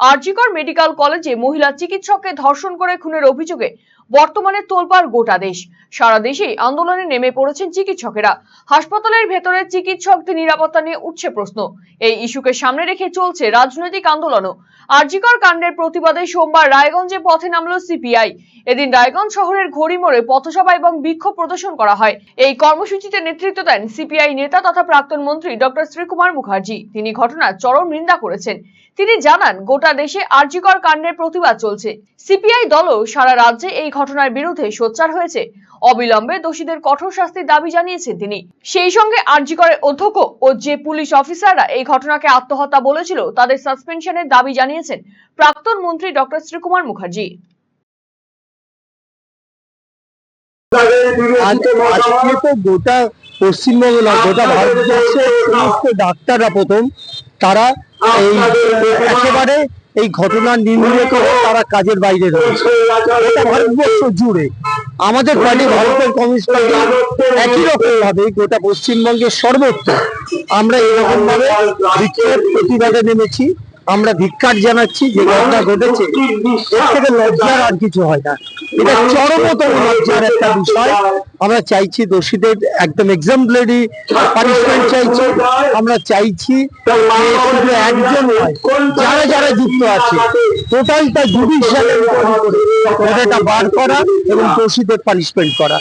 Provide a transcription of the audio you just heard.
RG Kar medical কলেজে মহিলা চিকিৎসককে ধর্ষণ করে খুনের অভিযোগে বর্তমানে তোলপাড় গোটা দেশ। সারা দেশেই আন্দোলনে নেমে পড়েছেন চিকিৎসকেরা। হাসপাতালের ভেতরে চিকিৎসকদের নিরাপত্তা নিয়ে উঠছে প্রশ্ন। এই ইস্যুকে সামনে রেখে চলছে রাজনৈতিক আন্দোলনও। আরজিকর কাণ্ডের প্রতিবাদে সোমবার রায়গঞ্জে পথে নামল সিপিআই। এদিন রায়গঞ্জ শহরের ঘড়িমোড়ে পথসভা এবং বিক্ষোভ প্রদর্শন করা হয়। এই কর্মসূচিতে নেতৃত্ব দেন সিপিআই নেতা তথা প্রাক্তন মন্ত্রী ডক্টর শ্রীকুমার মুখার্জি। তিনি ঘটনার চরম নিন্দা করেছেন। তিনি জানান, গোটা দেশে আরজিকর কাণ্ডের প্রতিবাদ চলছে। সিপিআই দলও সারা রাজ্যে এই ঘটনার বিরুদ্ধে সোচ্চার হয়েছে। অবিলম্বে দোষীদের কঠোর শাস্তির দাবি জানিয়েছেন তিনি। সেই সঙ্গে আরজিকরের অধ্যক্ষ ও যে পুলিশ অফিসাররা এই ঘটনাকে আত্মহত্যা বলেছিল, তাদের সাসপেনশনের দাবি জানিয়েছেন প্রাক্তন মন্ত্রী ডক্টর শ্রীকুমার মুখার্জি। আজকে তো গোটা পশ্চিমবঙ্গ না গোটা ভারতবর্ষের সমস্ত ডাক্তাররা প্রথম তারা এই একেবারে এই ঘটনা নির্মূলে করে তারা কাজের বাইরে রয়েছে। ভারতবর্ষ জুড়ে আমাদের পার্টি ভারতের কমিউনিস্ট পার্টি একই রকম ভাবে গোটা পশ্চিমবঙ্গের সর্বত্র আমরা এরকম ভাবে প্রতিবাদে নেমেছি। আমরা ধিক্কার জানাচ্ছি যে ঘটনা ঘটেছে। এর থেকে লজ্জার আর কিছু হয় না। এটা চরমতম লজ্জার একটা বিষয়। আমরা চাইছি দোষীদের একদম এক্সাম্পলারি পানিশমেন্ট চাইছি। আমরা চাইছি শুধু একজন যারা যারা যুক্ত আছে টোটালটা জুডিশিয়াল এটা বার করা এবং দোষীদের পানিশমেন্ট করা।